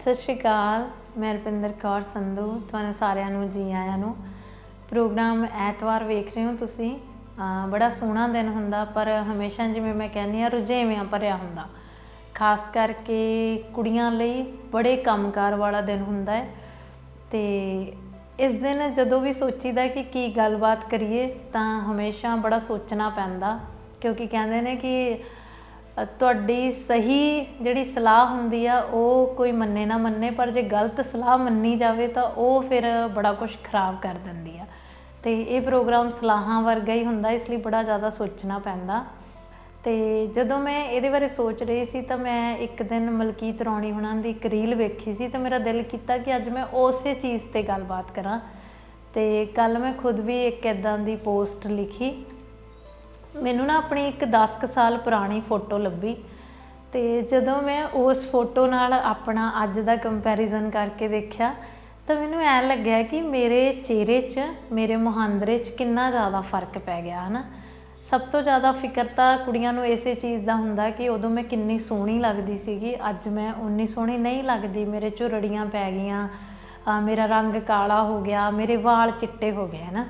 ਸਤਿ ਸ਼੍ਰੀ ਅਕਾਲ, ਮੈਂ ਰੁਪਿੰਦਰ ਕੌਰ ਸੰਧੂ, ਤੁਹਾਨੂੰ ਸਾਰਿਆਂ ਨੂੰ, ਜੀ ਆਇਆਂ ਨੂੰ। ਪ੍ਰੋਗਰਾਮ ਐਤਵਾਰ ਵੇਖ ਰਹੇ ਹੋ ਤੁਸੀਂ। ਬੜਾ ਸੋਹਣਾ ਦਿਨ ਹੁੰਦਾ, ਪਰ ਹਮੇਸ਼ਾ ਜਿਵੇਂ ਮੈਂ ਕਹਿੰਦੀ ਆ ਰੁਝੇਵਿਆਂ ਭਰਿਆ ਹੁੰਦਾ। ਖਾਸ ਕਰਕੇ ਕੁੜੀਆਂ ਲਈ ਬੜੇ ਕੰਮਕਾਰ ਵਾਲਾ ਦਿਨ ਹੁੰਦਾ ਹੈ। ਤੇ ਇਸ ਦਿਨ ਜਦੋਂ ਵੀ ਸੋਚੀਦਾ ਕਿ ਕੀ ਗੱਲਬਾਤ ਕਰੀਏ, ਤਾਂ ਹਮੇਸ਼ਾ ਬੜਾ ਸੋਚਣਾ ਪੈਂਦਾ। ਕਿਉਂਕਿ ਕਹਿੰਦੇ ਨੇ ਕਿ ਤੁਹਾਡੀ ਸਹੀ ਜਿਹੜੀ ਸਲਾਹ ਹੁੰਦੀ ਆ, ਉਹ ਕੋਈ ਮੰਨੇ ਨਾ ਮੰਨੇ, ਪਰ ਜੇ ਗਲਤ ਸਲਾਹ ਮੰਨੀ ਜਾਵੇ ਤਾਂ ਉਹ ਫਿਰ ਬੜਾ ਕੁਝ ਖਰਾਬ ਕਰ ਦਿੰਦੀ ਆ। ਤੇ ਇਹ ਪ੍ਰੋਗਰਾਮ ਸਲਾਹਾਂ ਵਰਗਾ ਹੀ ਹੁੰਦਾ, ਇਸ ਲਈ ਬੜਾ ਜ਼ਿਆਦਾ ਸੋਚਣਾ ਪੈਂਦਾ। ਤੇ ਜਦੋਂ ਮੈਂ ਇਹਦੇ ਬਾਰੇ ਸੋਚ ਰਹੀ ਸੀ, ਤਾਂ ਮੈਂ ਇੱਕ ਦਿਨ ਮਲਕੀਤ ਰੌਣੀ ਹੁਣਾਂ ਦੀ ਇੱਕ ਰੀਲ ਵੇਖੀ ਸੀ, ਤਾਂ ਮੇਰਾ ਦਿਲ ਕੀਤਾ ਕਿ ਅੱਜ ਮੈਂ ਉਸੇ ਚੀਜ਼ ਤੇ ਗੱਲਬਾਤ ਕਰਾਂ। ਤੇ ਕੱਲ ਮੈਂ ਖੁਦ ਵੀ ਇੱਕ ਇਦਾਂ ਦੀ ਪੋਸਟ ਲਿਖੀ। ਮੈਨੂੰ ਨਾ ਆਪਣੀ ਇੱਕ 10 ਕੁ ਸਾਲ ਪੁਰਾਣੀ ਫੋਟੋ ਲੱਭੀ ਤੇ ਜਦੋਂ ਮੈਂ ਉਸ ਫੋਟੋ ਨਾਲ ਆਪਣਾ ਅੱਜ ਦਾ ਕੰਪੈਰੀਜ਼ਨ ਕਰਕੇ ਦੇਖਿਆ ਤਾਂ ਮੈਨੂੰ ਐ ਲੱਗਿਆ ਕਿ ਮੇਰੇ ਚਿਹਰੇ 'ਚ, ਮੇਰੇ ਮੁਹਾਂਦਰੇ 'ਚ ਕਿੰਨਾ ਜ਼ਿਆਦਾ ਫ਼ਰਕ ਪੈ ਗਿਆ, ਹਨਾ? ਸਭ ਤੋਂ ਜ਼ਿਆਦਾ ਫਿਕਰ ਤਾਂ ਕੁੜੀਆਂ ਨੂੰ ਇਸੇ ਚੀਜ਼ ਦਾ ਹੁੰਦਾ ਕਿ ਉਦੋਂ ਮੈਂ ਕਿੰਨੀ ਸੋਹਣੀ ਲੱਗਦੀ ਸੀਗੀ, ਅੱਜ ਮੈਂ ਉਨੀ ਸੋਹਣੀ ਨਹੀਂ ਲੱਗਦੀ, ਮੇਰੇ ਝੁਰੜੀਆਂ ਪੈ ਗਈਆਂ ਮੇਰਾ ਰੰਗ ਕਾਲਾ ਹੋ ਗਿਆ, ਮੇਰੇ ਵਾਲ ਚਿੱਟੇ ਹੋ ਗਏ, ਹਨਾ?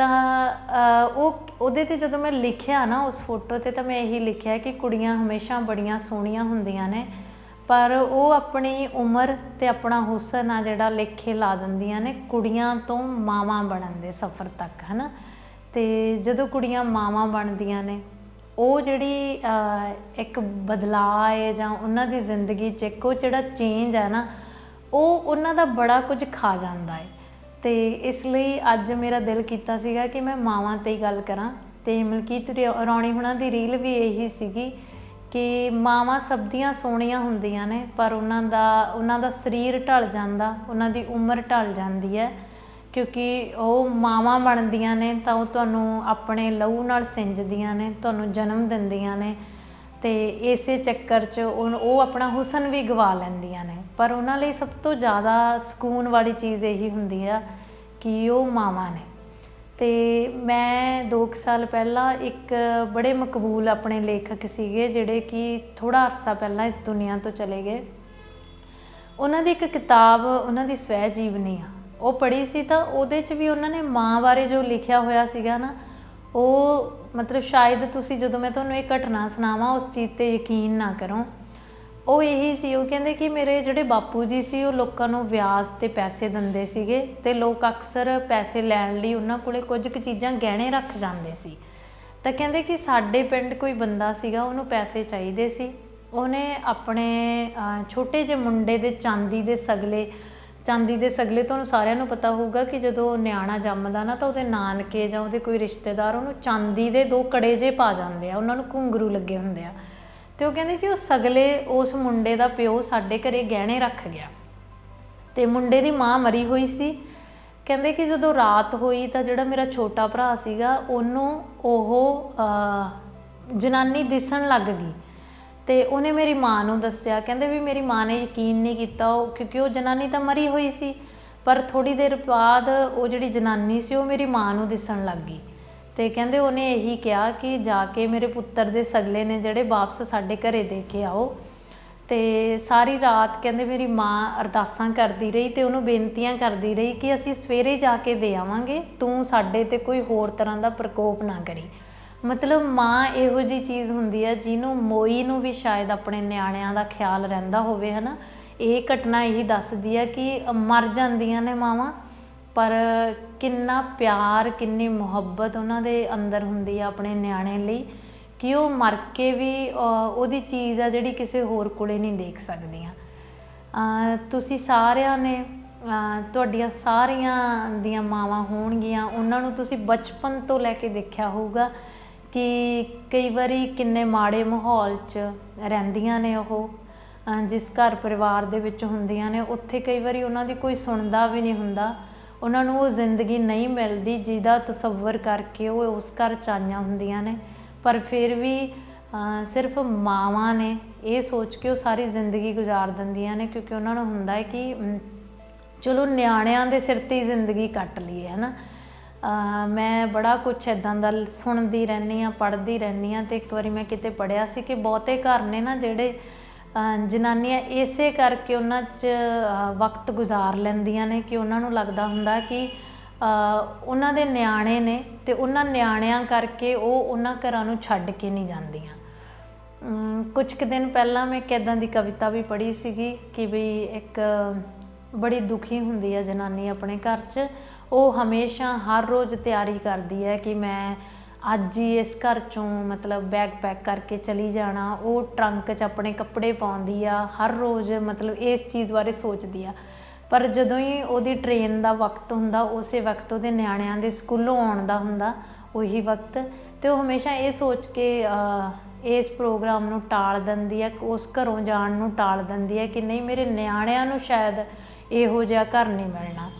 ਤਾਂ ਉਹ, ਉਹਦੇ ਤੇ ਜਦੋਂ ਮੈਂ ਲਿਖਿਆ ਨਾ ਉਸ ਫੋਟੋ ਤੇ ਤਾਂ ਮੈਂ ਇਹੀ ਲਿਖਿਆ ਕਿ ਕੁੜੀਆਂ ਹਮੇਸ਼ਾ ਬੜੀਆਂ ਸੋਹਣੀਆਂ ਹੁੰਦੀਆਂ ਨੇ, ਪਰ ਉਹ ਆਪਣੀ ਉਮਰ ਤੇ ਆਪਣਾ ਹੁਸਨ ਆ ਜਿਹੜਾ ਲੇਖੇ ਲਾ ਦਿੰਦੀਆਂ ਨੇ, ਕੁੜੀਆਂ ਤੋਂ ਮਾਵਾਂ ਬਣਨ ਦੇ ਸਫ਼ਰ ਤੱਕ, ਹਨਾ? ਤੇ ਜਦੋਂ ਕੁੜੀਆਂ ਮਾਵਾਂ ਬਣਦੀਆਂ ਨੇ, ਉਹ ਜਿਹੜੀ ਇੱਕ ਬਦਲਾਅ ਹੈ ਜਾਂ ਉਹਨਾਂ ਦੀ ਜ਼ਿੰਦਗੀ 'ਚ ਇੱਕ ਉਹ ਜਿਹੜਾ ਚੇਂਜ ਹੈ ਨਾ, ਉਹ ਉਹਨਾਂ ਦਾ ਬੜਾ ਕੁਝ ਖਾ ਜਾਂਦਾ ਹੈ ਤੇ ਇਸ ਲਈ ਅੱਜ ਮੇਰਾ ਦਿਲ ਕੀਤਾ ਸੀਗਾ ਕਿ ਮੈਂ ਮਾਵਾਂ ਤੇ ਹੀ ਗੱਲ ਕਰਾਂ ਤੇ ਮਲਕੀਤ ਰਿਓ- ਰੌਣੀ ਹੁਣਾਂ ਦੀ ਰੀਲ ਵੀ ਇਹੀ ਸੀਗੀ ਕਿ ਮਾਵਾਂ ਸਭ ਦੀਆਂ ਸੋਹਣੀਆਂ ਹੁੰਦੀਆਂ ਨੇ, ਪਰ ਉਹਨਾਂ ਦਾ ਉਹਨਾਂ ਦਾ ਸਰੀਰ ਢਲ ਜਾਂਦਾ, ਉਹਨਾਂ ਦੀ ਉਮਰ ਢਲ ਜਾਂਦੀ ਹੈ, ਕਿਉਂਕਿ ਉਹ ਮਾਵਾਂ ਬਣਦੀਆਂ ਨੇ ਤਾਂ ਉਹ ਤੁਹਾਨੂੰ ਆਪਣੇ ਲਹੂ ਨਾਲ ਸਿੰਜਦੀਆਂ ਨੇ, ਤੁਹਾਨੂੰ ਜਨਮ ਦਿੰਦੀਆਂ ਨੇ ਤੇ ਇਸੇ ਚੱਕਰ 'ਚ ਉਹ ਉਹ ਆਪਣਾ ਹੁਸਨ ਵੀ ਗਵਾ ਲੈਂਦੀਆਂ ਨੇ। ਪਰ ਉਹਨਾਂ ਲਈ ਸਭ ਤੋਂ ਜ਼ਿਆਦਾ ਸਕੂਨ ਵਾਲੀ ਚੀਜ਼ ਇਹੀ ਹੁੰਦੀ ਆ ਕਿ ਉਹ ਮਾਵਾਂ ਨੇ। ਤੇ ਮੈਂ 2 ਸਾਲ ਪਹਿਲਾਂ ਇੱਕ ਬੜੇ ਮਕਬੂਲ ਆਪਣੇ ਲੇਖਕ ਸੀਗੇ ਜਿਹੜੇ ਕਿ ਥੋੜਾ ਅਰਸਾ ਪਹਿਲਾਂ ਇਸ ਦੁਨੀਆ ਤੋਂ ਚਲੇ ਗਏ। ਉਹਨਾਂ ਦੀ ਇੱਕ ਕਿਤਾਬ, ਉਹਨਾਂ ਦੀ ਸਵੈ ਜੀਵਨੀ ਆ। ਉਹ ਪੜ੍ਹੀ ਸੀ ਤਾਂ ਉਹਦੇ 'ਚ ਵੀ ਉਹਨਾਂ ਨੇ ਮਾਂ ਬਾਰੇ ਜੋ ਲਿਖਿਆ ਹੋਇਆ ਸੀਗਾ ਨਾ, ਉਹ ਮਤਲਬ ਸ਼ਾਇਦ ਤੁਸੀਂ ਜਦੋਂ ਮੈਂ ਤੁਹਾਨੂੰ ਇਹ ਘਟਨਾ ਸੁਣਾਵਾਂ ਉਸ ਚੀਜ਼ ਤੇ ਯਕੀਨ ਨਾ ਕਰੋ ਉਹ ਇਹੀ ਸੀ, ਉਹ ਕਹਿੰਦੇ ਕਿ ਮੇਰੇ ਜਿਹੜੇ ਬਾਪੂ ਜੀ ਸੀ, ਉਹ ਲੋਕਾਂ ਨੂੰ ਵਿਆਜ ਤੇ ਪੈਸੇ ਦਿੰਦੇ ਸੀਗੇ ਤੇ ਲੋਕ ਅਕਸਰ ਪੈਸੇ ਲੈਣ ਲਈ ਉਹਨਾਂ ਕੋਲੇ ਕੁਝ ਕੁ ਚੀਜ਼ਾਂ ਗਹਿਣੇ ਰੱਖ ਜਾਂਦੇ ਸੀ। ਤਾਂ ਕਹਿੰਦੇ ਕਿ ਸਾਡੇ ਪਿੰਡ ਕੋਈ ਬੰਦਾ ਸੀਗਾ, ਉਹਨੂੰ ਪੈਸੇ ਚਾਹੀਦੇ ਸੀ। ਉਹਨੇ ਆਪਣੇ ਛੋਟੇ ਜਿਹੇ ਮੁੰਡੇ ਦੇ ਚਾਂਦੀ ਦੇ ਸਗਲੇ, ਚਾਂਦੀ ਦੇ ਸਗਲੇ ਤੁਹਾਨੂੰ ਸਾਰਿਆਂ ਨੂੰ ਪਤਾ ਹੋਊਗਾ ਕਿ ਜਦੋਂ ਨਿਆਣਾ ਜੰਮਦਾ ਨਾ ਤਾਂ ਉਹਦੇ ਨਾਨਕੇ ਜਾਂ ਉਹਦੇ ਕੋਈ ਰਿਸ਼ਤੇਦਾਰ ਉਹਨੂੰ ਚਾਂਦੀ ਦੇ ਦੋ ਕੜੇ ਜੇ ਪਾ ਜਾਂਦੇ ਆ, ਉਹਨਾਂ ਨੂੰ ਘੁੰਗਰੂ ਲੱਗੇ ਹੁੰਦੇ ਆ। ਤੇ ਉਹ ਕਹਿੰਦੇ ਕਿ ਉਹ ਸਗਲੇ ਉਸ ਮੁੰਡੇ ਦਾ ਪਿਓ ਸਾਡੇ ਘਰੇ ਗਹਿਣੇ ਰੱਖ ਗਿਆ। ਤੇ ਮੁੰਡੇ ਦੀ ਮਾਂ ਮਰੀ ਹੋਈ ਸੀ। ਕਹਿੰਦੇ ਕਿ ਜਦੋਂ ਰਾਤ ਹੋਈ ਤਾਂ ਜਿਹੜਾ ਮੇਰਾ ਛੋਟਾ ਭਰਾ ਸੀਗਾ, ਉਹਨੂੰ ਉਹ ਜਨਾਨੀ ਦਿਸਣ ਲੱਗ ਗਈ। ਤੇ ਉਹਨੇ ਮੇਰੀ ਮਾਂ ਨੂੰ ਦੱਸਿਆ। ਕਹਿੰਦੇ ਵੀ ਮੇਰੀ ਮਾਂ ਨੇ ਯਕੀਨ ਨਹੀਂ ਕੀਤਾ ਉਹ, ਕਿਉਂਕਿ ਉਹ ਜਨਾਨੀ ਤਾਂ ਮਰੀ ਹੋਈ ਸੀ। ਪਰ ਥੋੜੀ ਦੇਰ ਬਾਅਦ ਉਹ ਜਿਹੜੀ ਜਨਾਨੀ ਸੀ, ਉਹ ਮੇਰੀ ਮਾਂ ਨੂੰ ਦਿਸਣ ਲੱਗ ਗਈ। ਤੇ ਕਹਿੰਦੇ ਉਹਨੇ ਇਹੀ ਕਿਹਾ ਕਿ ਜਾ ਕੇ ਮੇਰੇ ਪੁੱਤਰ ਦੇ ਸਗਲੇ ਨੇ ਜਿਹੜੇ ਵਾਪਸ ਸਾਡੇ ਘਰੇ ਦੇ ਕੇ ਆਓ। ਤੇ ਸਾਰੀ ਰਾਤ ਕਹਿੰਦੇ ਮੇਰੀ ਮਾਂ ਅਰਦਾਸਾਂ ਕਰਦੀ ਰਹੀ ਤੇ ਉਹਨੂੰ ਬੇਨਤੀਆਂ ਕਰਦੀ ਰਹੀ ਕਿ ਅਸੀਂ ਸਵੇਰੇ ਜਾ ਕੇ ਦੇ ਆਵਾਂਗੇ, ਤੂੰ ਸਾਡੇ ਤੇ ਕੋਈ ਹੋਰ ਤਰ੍ਹਾਂ ਦਾ ਪ੍ਰਕੋਪ ਨਾ ਕਰੀ। ਮਤਲਬ ਮਾਂ ਇਹੋ ਜੀ ਚੀਜ਼ ਹੁੰਦੀ ਹੈ ਜਿਹਨੂੰ ਮੋਈ ਨੂੰ ਵੀ ਸ਼ਾਇਦ ਆਪਣੇ ਨਿਆਣਿਆਂ ਦਾ ਖਿਆਲ ਰਹਿੰਦਾ ਹੋਵੇ, ਹਨਾ? ਇਹ ਘਟਨਾ ਇਹੀ ਦੱਸਦੀ ਹੈ ਕਿ ਮਰ ਜਾਂਦੀਆਂ ਨੇ ਮਾਵਾਂ। ਪਰ ਕਿੰਨਾ ਪਿਆਰ, ਕਿੰਨੀ ਮੁਹੱਬਤ ਉਹਨਾਂ ਦੇ ਅੰਦਰ ਹੁੰਦੀ ਆ ਆਪਣੇ ਨਿਆਣੇ ਲਈ ਕਿ ਉਹ ਮਰ ਕੇ ਵੀ ਉਹਦੀ ਚੀਜ਼ ਆ ਜਿਹੜੀ ਕਿਸੇ ਹੋਰ ਕੋਲੇ ਨਹੀਂ ਦੇਖ ਸਕਦੀਆਂ। ਤੁਸੀਂ ਸਾਰਿਆਂ ਨੇ ਤੁਹਾਡੀਆਂ ਸਾਰੀਆਂ ਦੀਆਂ ਮਾਵਾਂ ਹੋਣਗੀਆਂ, ਉਹਨਾਂ ਨੂੰ ਤੁਸੀਂ ਬਚਪਨ ਤੋਂ ਲੈ ਕੇ ਦੇਖਿਆ ਹੋਊਗਾ ਕਿ ਕਈ ਵਾਰੀ ਕਿੰਨੇ ਮਾੜੇ ਮਾਹੌਲ 'ਚ ਰਹਿੰਦੀਆਂ ਨੇ ਉਹ ਜਿਸ ਘਰ ਪਰਿਵਾਰ ਦੇ ਵਿੱਚ ਹੁੰਦੀਆਂ ਨੇ, ਉੱਥੇ ਕਈ ਵਾਰੀ ਉਹਨਾਂ ਦੀ ਕੋਈ ਸੁਣਦਾ ਵੀ ਨਹੀਂ ਹੁੰਦਾ। ਉਹਨਾਂ ਨੂੰ ਉਹ ਜ਼ਿੰਦਗੀ ਨਹੀਂ ਮਿਲਦੀ ਜਿਹਦਾ ਤਸੱਵਰ ਕਰਕੇ ਉਹ ਉਸ ਘਰ ਚ ਆਈਆਂ ਹੁੰਦੀਆਂ ਨੇ। ਪਰ ਫਿਰ ਵੀ ਸਿਰਫ ਮਾਵਾਂ ਨੇ ਇਹ ਸੋਚ ਕੇ ਉਹ ਸਾਰੀ ਜ਼ਿੰਦਗੀ ਗੁਜ਼ਾਰ ਦਿੰਦੀਆਂ ਨੇ ਕਿਉਂਕਿ ਉਹਨਾਂ ਨੂੰ ਹੁੰਦਾ ਹੈ ਕਿ ਚਲੋ ਨਿਆਣਿਆਂ ਦੇ ਸਿਰ ਤੇ ਹੀ ਜ਼ਿੰਦਗੀ ਕੱਟ ਲਈਏ, ਹਨਾ? ਅਹ, ਮੈਂ ਬੜਾ ਕੁਝ ਇਦਾਂ ਦਾ ਸੁਣਦੀ ਰਹਿੰਦੀ ਆ ਪੜ੍ਹਦੀ ਰਹਿੰਦੀ ਆ ਤੇ ਇੱਕ ਵਾਰੀ ਮੈਂ ਕਿਤੇ ਪੜਿਆ ਸੀ ਕਿ ਬਹੁਤੇ ਘਰ ਨੇ ਨਾ ਜਿਹੜੇ ਜਨਾਨੀਆਂ ਇਸੇ ਕਰਕੇ ਉਹਨਾਂ 'ਚ ਵਕਤ ਗੁਜ਼ਾਰ ਲੈਂਦੀਆਂ ਨੇ ਕਿ ਉਹਨਾਂ ਨੂੰ ਲੱਗਦਾ ਹੁੰਦਾ ਕਿ ਉਹਨਾਂ ਦੇ ਨਿਆਣੇ ਨੇ ਤੇ ਉਹਨਾਂ ਨਿਆਣਿਆਂ ਕਰਕੇ ਉਹ ਉਹਨਾਂ ਘਰਾਂ ਨੂੰ ਛੱਡ ਕੇ ਨਹੀਂ ਜਾਂਦੀਆਂ। ਅਮ ਕੁਝ ਕੁ ਦਿਨ ਪਹਿਲਾਂ ਮੈਂ ਇੱਕ ਇੱਦਾਂ ਦੀ ਕਵਿਤਾ ਵੀ ਪੜ੍ਹੀ ਸੀਗੀ ਕਿ ਵੀ ਇੱਕ ਬੜੀ ਦੁਖੀ ਹੁੰਦੀ ਹੈ ਜਨਾਨੀ ਆਪਣੇ ਘਰ 'ਚ। ਉਹ ਹਮੇਸ਼ਾ ਹਰ ਰੋਜ਼ ਤਿਆਰੀ ਕਰਦੀ ਹੈ ਕਿ ਮੈਂ ਅੱਜ ਹੀ ਇਸ ਘਰ ਚੋਂ ਮਤਲਬ ਬੈਗ ਪੈਕ ਕਰਕੇ ਚਲੀ ਜਾਣਾ, ਉਹ ਟਰੰਕ 'ਚ ਆਪਣੇ ਕੱਪੜੇ ਪਾਉਂਦੀ ਆ, ਹਰ ਰੋਜ਼ ਮਤਲਬ ਇਸ ਚੀਜ਼ ਬਾਰੇ ਸੋਚਦੀ ਆ। ਪਰ ਜਦੋਂ ਹੀ ਉਹਦੀ ਟ੍ਰੇਨ ਦਾ ਵਕਤ ਹੁੰਦਾ, ਉਸੇ ਵਕਤ ਉਹਦੇ ਨਿਆਣਿਆਂ ਦੇ ਸਕੂਲੋਂ ਆਉਣ ਦਾ ਹੁੰਦਾ, ਉਹੀ ਵਕਤ, ਤੇ ਉਹ ਹਮੇਸ਼ਾ ਇਹ ਸੋਚ ਕੇ ਇਸ ਪ੍ਰੋਗਰਾਮ ਨੂੰ ਟਾਲ ਦਿੰਦੀ ਹੈ ਉਸ ਘਰੋਂ ਜਾਣ ਨੂੰ ਟਾਲ ਦਿੰਦੀ ਹੈ ਕਿ ਨਹੀਂ, ਮੇਰੇ ਨਿਆਣਿਆਂ ਨੂੰ ਸ਼ਾਇਦ ਇਹੋ ਜਿਹਾ ਘਰ ਨਹੀਂ ਮਿਲਣਾ।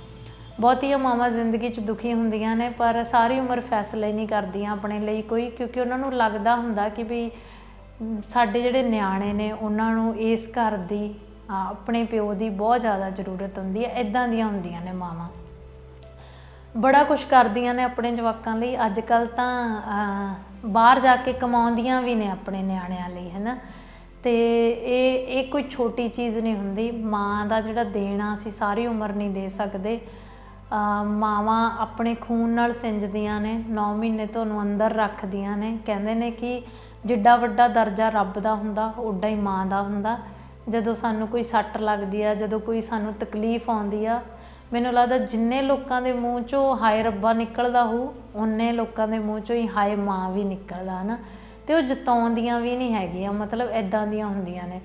ਬਹੁਤੀਆਂ ਮਾਵਾਂ ਜ਼ਿੰਦਗੀ 'ਚ ਦੁਖੀ ਹੁੰਦੀਆਂ ਨੇ, ਪਰ ਸਾਰੀ ਉਮਰ ਫੈਸਲੇ ਨਹੀਂ ਕਰਦੀਆਂ ਆਪਣੇ ਲਈ ਕੋਈ, ਕਿਉਂਕਿ ਉਹਨਾਂ ਨੂੰ ਲੱਗਦਾ ਹੁੰਦਾ ਕਿ ਵੀ ਸਾਡੇ ਜਿਹੜੇ ਨਿਆਣੇ ਨੇ, ਉਹਨਾਂ ਨੂੰ ਇਸ ਘਰ ਦੀ ਆਪਣੇ ਪਿਓ ਦੀ ਬਹੁਤ ਜ਼ਿਆਦਾ ਜ਼ਰੂਰਤ ਹੁੰਦੀ ਹੈ ਇਦਾਂ ਦੀਆਂ ਹੁੰਦੀਆਂ ਨੇ ਮਾਵਾਂ। ਬੜਾ ਕੁਝ ਕਰਦੀਆਂ ਨੇ ਆਪਣੇ ਜਵਾਕਾਂ ਲਈ ਅੱਜ ਕੱਲ ਤਾਂ ਬਾਹਰ ਜਾ ਕੇ ਕਮਾਉਂਦੀਆਂ ਵੀ ਨੇ ਆਪਣੇ ਨਿਆਣਿਆਂ ਲਈ, ਹੈਨਾ? ਤੇ ਇਹ ਇਹ ਕੋਈ ਛੋਟੀ ਚੀਜ਼ ਨਹੀਂ ਹੁੰਦੀ, ਮਾਂ ਦਾ ਜਿਹੜਾ ਦੇਣਾ ਅਸੀਂ ਸਾਰੀ ਉਮਰ ਨਹੀਂ ਦੇ ਸਕਦੇ ਮਾਵਾਂ ਆਪਣੇ ਖੂਨ ਨਾਲ ਸਿੰਜਦੀਆਂ ਨੇ 9 ਮਹੀਨੇ ਤੁਹਾਨੂੰ ਅੰਦਰ ਰੱਖਦੀਆਂ ਨੇ। ਕਹਿੰਦੇ ਨੇ ਕਿ ਜਿੱਡਾ ਵੱਡਾ ਦਰਜਾ ਰੱਬ ਦਾ ਹੁੰਦਾ, ਓਡਾ ਹੀ ਮਾਂ ਦਾ ਹੁੰਦਾ। ਜਦੋਂ ਸਾਨੂੰ ਕੋਈ ਸੱਟ ਲੱਗਦੀ ਆ, ਜਦੋਂ ਕੋਈ ਸਾਨੂੰ ਤਕਲੀਫ ਆਉਂਦੀ ਆ, ਮੈਨੂੰ ਲੱਗਦਾ ਜਿੰਨੇ ਲੋਕਾਂ ਦੇ ਮੂੰਹ ਚੋਂ ਹਾਏ ਰੱਬਾ ਨਿਕਲਦਾ ਹੋ ਉਹਨੇ ਲੋਕਾਂ ਦੇ ਮੂੰਹ ਚੋਂ ਹੀ ਹਾਏ ਮਾਂ ਵੀ ਨਿਕਲਦਾ, ਹਨਾ। ਤੇ ਉਹ ਜਤਾਉਂਦੀਆਂ ਵੀ ਨਹੀਂ ਹੈਗੀਆਂ, ਮਤਲਬ ਐਦਾਂ ਦੀਆਂ ਹੁੰਦੀਆਂ ਨੇ।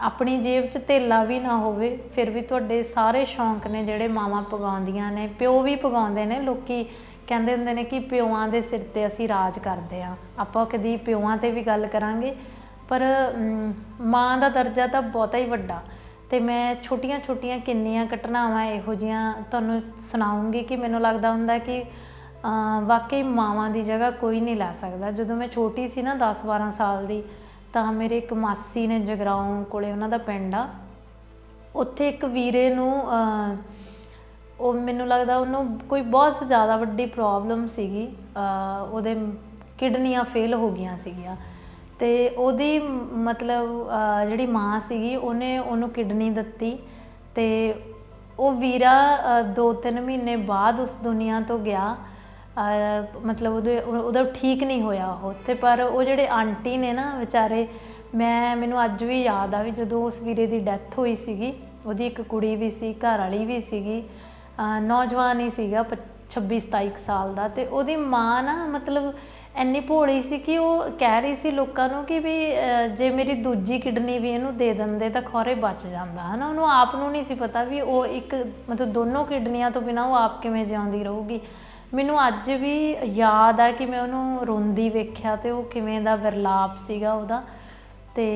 ਆਪਣੀ ਜੇਬ 'ਚ ਧੇਲਾ ਵੀ ਨਾ ਹੋਵੇ, ਫਿਰ ਵੀ ਤੁਹਾਡੇ ਸਾਰੇ ਸ਼ੌਂਕ ਨੇ ਜਿਹੜੇ ਮਾਵਾਂ ਪਗਾਉਂਦੀਆਂ ਨੇ, ਪਿਓ ਵੀ ਪਗਾਉਂਦੇ ਨੇ, ਲੋਕੀ ਕਹਿੰਦੇ ਹੁੰਦੇ ਨੇ ਕਿ ਪਿਓਆਂ ਦੇ ਸਿਰ ਤੇ ਅਸੀਂ ਰਾਜ ਕਰਦੇ ਆ ਆਪਾਂ ਕਦੀ ਪਿਓਆਂ ਤੇ ਵੀ ਗੱਲ ਕਰਾਂਗੇ, ਪਰ ਮਾਂ ਦਾ ਦਰਜਾ ਤਾਂ ਬਹੁਤਾ ਹੀ ਵੱਡਾ। ਤੇ ਮੈਂ ਛੋਟੀਆਂ-ਛੋਟੀਆਂ ਕਿੰਨੀਆਂ ਘਟਨਾਵਾਂ ਇਹੋ ਜੀਆਂ ਤੁਹਾਨੂੰ ਸੁਣਾਉਂਗੀ ਕਿ ਮੈਨੂੰ ਲੱਗਦਾ ਹੁੰਦਾ ਕਿ ਵਾਕਈ ਮਾਵਾਂ ਦੀ ਜਗ੍ਹਾ ਕੋਈ ਨਹੀਂ ਲੈ ਸਕਦਾ। ਜਦੋਂ ਮੈਂ ਛੋਟੀ ਸੀ ਨਾ 10-12 ਸਾਲ ਦੀ ਤਾਂ ਮੇਰੇ ਇੱਕ ਮਾਸੀ ਨੇ ਜਗਰਾਉਂ ਕੋਲੇ ਉਹਨਾਂ ਦਾ ਪਿੰਡ ਆ। ਉੱਥੇ ਇੱਕ ਵੀਰੇ ਨੂੰ ਉਹ ਮੈਨੂੰ ਲੱਗਦਾ ਉਹਨੂੰ ਕੋਈ ਬਹੁਤ ਜ਼ਿਆਦਾ ਵੱਡੀ ਪ੍ਰੋਬਲਮ ਸੀਗੀ ਉਹਦੇ ਕਿਡਨੀਆਂ ਫੇਲ ਹੋ ਗਈਆਂ ਸੀਗੀਆਂ। ਤੇ ਉਹਦੀ ਮਤਲਬ ਜਿਹੜੀ ਮਾਂ ਸੀਗੀ, ਉਹਨੇ ਉਹਨੂੰ ਕਿਡਨੀ ਦਿੱਤੀ ਤੇ ਉਹ ਵੀਰਾ 2-3 ਮਹੀਨੇ ਬਾਅਦ ਉਸ ਦੁਨੀਆ ਤੋਂ ਗਿਆ। ਮਤਲਬ ਉਹਦੇ, ਉਹਦਾ ਠੀਕ ਨਹੀਂ ਹੋਇਆ ਉਹ। ਤੇ ਪਰ ਉਹ ਜਿਹੜੇ ਆਂਟੀ ਨੇ ਨਾ ਵਿਚਾਰੇ, ਮੈਂ, ਮੈਨੂੰ ਅੱਜ ਵੀ ਯਾਦ ਆ ਵੀ ਜਦੋਂ ਉਸ ਵੀਰੇ ਦੀ ਡੈਥ ਹੋਈ ਸੀਗੀ, ਉਹਦੀ ਇੱਕ ਕੁੜੀ ਵੀ ਸੀ ਘਰ ਵਾਲੀ ਵੀ ਸੀਗੀ ਨੌਜਵਾਨ ਹੀ ਸੀਗਾ 26 27 ਸਾਲ ਦਾ। ਤੇ ਉਹਦੀ ਮਾਂ ਨਾ ਮਤਲਬ ਇੰਨੀ ਭੋਲੀ ਸੀ ਕਿ ਉਹ ਕਹਿ ਰਹੀ ਸੀ ਲੋਕਾਂ ਨੂੰ ਕਿ ਵੀ ਜੇ ਮੇਰੀ ਦੂਜੀ ਕਿਡਨੀ ਵੀ ਇਹਨੂੰ ਦੇ ਦਿੰਦੇ ਤਾਂ ਖੋਰੇ ਬਚ ਜਾਂਦਾ। ਹਨਾ, ਉਹਨੂੰ ਆਪ ਨੂੰ ਨਹੀਂ ਸੀ ਪਤਾ ਵੀ ਉਹ ਇੱਕ, ਮਤਲਬ ਦੋਨੋਂ ਕਿਡਨੀਆਂ ਤੋਂ ਬਿਨਾ ਉਹ ਆਪ ਕਿਵੇਂ ਜਿਉਂਦੀ ਰਹੂਗੀ। ਮੈਨੂੰ ਅੱਜ ਵੀ ਯਾਦ ਆ ਕਿ ਮੈਂ ਉਹਨੂੰ ਰੋਂਦੀ ਵੇਖਿਆ ਤੇ ਉਹ ਕਿਵੇਂ ਦਾ ਵਿਰਲਾਪ ਸੀਗਾ ਉਹਦਾ। ਤੇ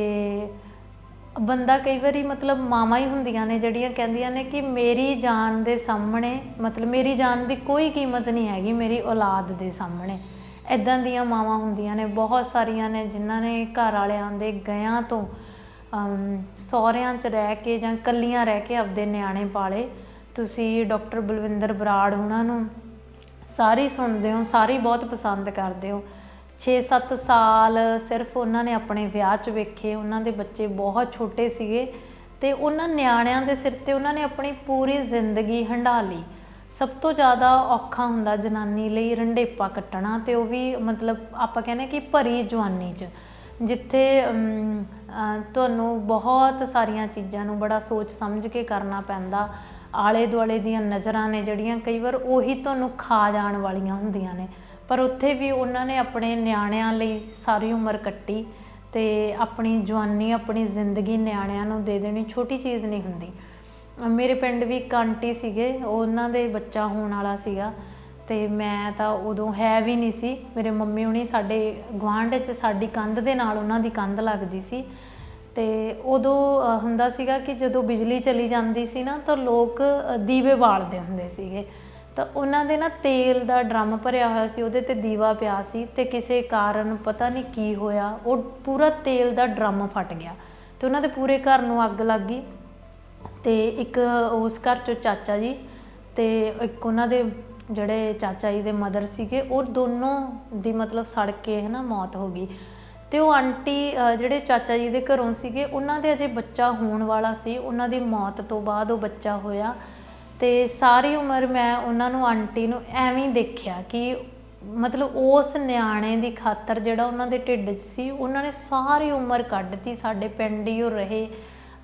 ਬੰਦਾ ਕਈ ਵਾਰੀ ਮਤਲਬ ਮਾਵਾਂ ਹੀ ਹੁੰਦੀਆਂ ਨੇ ਜਿਹੜੀਆਂ ਕਹਿੰਦੀਆਂ ਨੇ ਕਿ ਮੇਰੀ ਜਾਨ ਦੇ ਸਾਹਮਣੇ, ਮਤਲਬ ਮੇਰੀ ਜਾਨ ਦੀ ਕੋਈ ਕੀਮਤ ਨਹੀਂ ਹੈਗੀ, ਮੇਰੀ ਔਲਾਦ ਦੇ ਸਾਹਮਣੇ। ਐਦਾਂ ਦੀਆਂ ਮਾਵਾਂ ਹੁੰਦੀਆਂ ਨੇ, ਬਹੁਤ ਸਾਰੀਆਂ ਨੇ ਜਿਨ੍ਹਾਂ ਨੇ ਘਰ ਵਾਲਿਆਂ ਦੇ ਗਿਆਂ ਤੋਂ ਸਹੁਰਿਆਂ 'ਚ ਰਹਿ ਕੇ ਜਾਂ ਕੱਲੀਆਂ ਰਹਿ ਕੇ ਆਪਦੇ ਨਿਆਣੇ ਪਾਲੇ। ਤੁਸੀਂ ਡਾਕਟਰ ਬਲਵਿੰਦਰ ਬਰਾੜ ਉਹਨਾਂ ਨੂੰ ਸਾਰੀ ਸੁਣਦੇ ਹੋ, ਸਾਰੀ ਬਹੁਤ ਪਸੰਦ ਕਰਦੇ ਹੋ। 6-7 ਸਾਲ ਸਿਰਫ ਉਹਨਾਂ ਨੇ ਆਪਣੇ ਵਿਆਹ 'ਚ ਵੇਖੇ, ਉਹਨਾਂ ਦੇ ਬੱਚੇ ਬਹੁਤ ਛੋਟੇ ਸੀਗੇ ਤੇ ਉਹਨਾਂ ਨਿਆਣਿਆਂ ਦੇ ਸਿਰ ਤੇ ਉਹਨਾਂ ਨੇ ਆਪਣੀ ਪੂਰੀ ਜ਼ਿੰਦਗੀ ਹੰਢਾ ਲਈ। ਸਭ ਤੋਂ ਜ਼ਿਆਦਾ ਔਖਾ ਹੁੰਦਾ ਜਨਾਨੀ ਲਈ ਰੰਡੇਪਾ ਕੱਟਣਾ ਤੇ ਉਹ ਵੀ ਮਤਲਬ ਆਪਾਂ ਕਹਿੰਦੇ ਕਿ ਭਰੀ ਜਵਾਨੀ 'ਚ, ਜਿੱਥੇ ਤੁਹਾਨੂੰ ਬਹੁਤ ਸਾਰੀਆਂ ਚੀਜ਼ਾਂ ਨੂੰ ਬੜਾ ਸੋਚ ਸਮਝ ਕੇ ਕਰਨਾ ਪੈਂਦਾ ਆਲੇ ਦੁਆਲੇ ਦੀਆਂ ਨਜ਼ਰਾਂ ਨੇ ਜਿਹੜੀਆਂ, ਕਈ ਵਾਰ ਉਹੀ ਤੁਹਾਨੂੰ ਖਾ ਜਾਣ ਵਾਲੀਆਂ ਹੁੰਦੀਆਂ ਨੇ। ਪਰ ਉੱਥੇ ਵੀ ਉਹਨਾਂ ਨੇ ਆਪਣੇ ਨਿਆਣਿਆਂ ਲਈ ਸਾਰੀ ਉਮਰ ਕੱਟੀ ਤੇ ਆਪਣੀ ਜਵਾਨੀ, ਆਪਣੀ ਜ਼ਿੰਦਗੀ ਨਿਆਣਿਆਂ ਨੂੰ ਦੇ ਦੇਣੀ ਛੋਟੀ ਚੀਜ਼ ਨਹੀਂ ਹੁੰਦੀ। ਮੇਰੇ ਪਿੰਡ ਵੀ ਇੱਕ ਆਂਟੀ ਸੀਗੇ ਉਹਨਾਂ ਦੇ ਬੱਚਾ ਹੋਣ ਵਾਲਾ ਸੀਗਾ ਤੇ ਮੈਂ ਤਾਂ ਉਦੋਂ ਹੈ ਵੀ ਨਹੀਂ ਸੀ। ਮੇਰੇ ਮੰਮੀ ਹੁਣੀ ਸਾਡੇ ਗੁਆਂਢ 'ਚ ਸਾਡੀ ਕੰਧ ਦੇ ਨਾਲ ਉਹਨਾਂ ਦੀ ਕੰਧ ਲੱਗਦੀ ਸੀ। ਤੇ ਉਦੋਂ ਹੁੰਦਾ ਸੀਗਾ ਕਿ ਜਦੋਂ ਬਿਜਲੀ ਚਲੀ ਜਾਂਦੀ ਸੀ ਨਾ, ਤਾਂ ਲੋਕ ਦੀਵੇ ਬਾਲਦੇ ਹੁੰਦੇ ਸੀਗੇ। ਤਾਂ ਉਹਨਾਂ ਦੇ ਨਾ ਤੇਲ ਦਾ ਡਰਮ ਭਰਿਆ ਹੋਇਆ ਸੀ, ਉਹਦੇ ਤੇ ਦੀਵਾ ਪਿਆ ਸੀ ਅਤੇ ਕਿਸੇ ਕਾਰਨ ਪਤਾ ਨਹੀਂ ਕੀ ਹੋਇਆ, ਉਹ ਪੂਰਾ ਤੇਲ ਦਾ ਡਰਮ ਫਟ ਗਿਆ ਅਤੇ ਉਹਨਾਂ ਦੇ ਪੂਰੇ ਘਰ ਨੂੰ ਅੱਗ ਲੱਗ ਗਈ। ਅਤੇ ਇੱਕ ਉਸ ਘਰ ਚੋਂ ਚਾਚਾ ਜੀ ਅਤੇ ਇੱਕ ਉਹਨਾਂ ਦੇ ਜਿਹੜੇ ਚਾਚਾ ਜੀ ਦੇ ਮਦਰ ਸੀਗੇ, ਉਹ ਦੋਨੋਂ ਦੀ ਮਤਲਬ ਸੜ ਕੇ ਹੈ ਨਾ ਮੌਤ ਹੋ ਗਈ। ਤੇ ਉਹ ਆਂਟੀ ਜਿਹੜੇ ਚਾਚਾ ਜੀ ਦੇ ਘਰੋਂ ਸੀਗੇ ਉਹਨਾਂ ਦੇ ਅਜੇ ਬੱਚਾ ਹੋਣ ਵਾਲਾ ਸੀ। ਉਹਨਾਂ ਦੀ ਮੌਤ ਤੋਂ ਬਾਅਦ ਉਹ ਬੱਚਾ ਹੋਇਆ। ਤੇ ਸਾਰੀ ਉਮਰ ਮੈਂ ਉਹਨਾਂ ਨੂੰ ਆਂਟੀ ਨੂੰ ਐਵੇਂ ਦੇਖਿਆ ਕਿ ਮਤਲਬ ਉਸ ਨਿਆਣੇ ਦੀ ਖਾਤਰ ਜਿਹੜਾ ਉਹਨਾਂ ਦੇ ਢਿੱਡ 'ਚ ਸੀ ਉਹਨਾਂ ਨੇ ਸਾਰੀ ਉਮਰ ਕੱਢਤੀ। ਸਾਡੇ ਪਿੰਡ ਹੀ ਉਹ ਰਹੇ।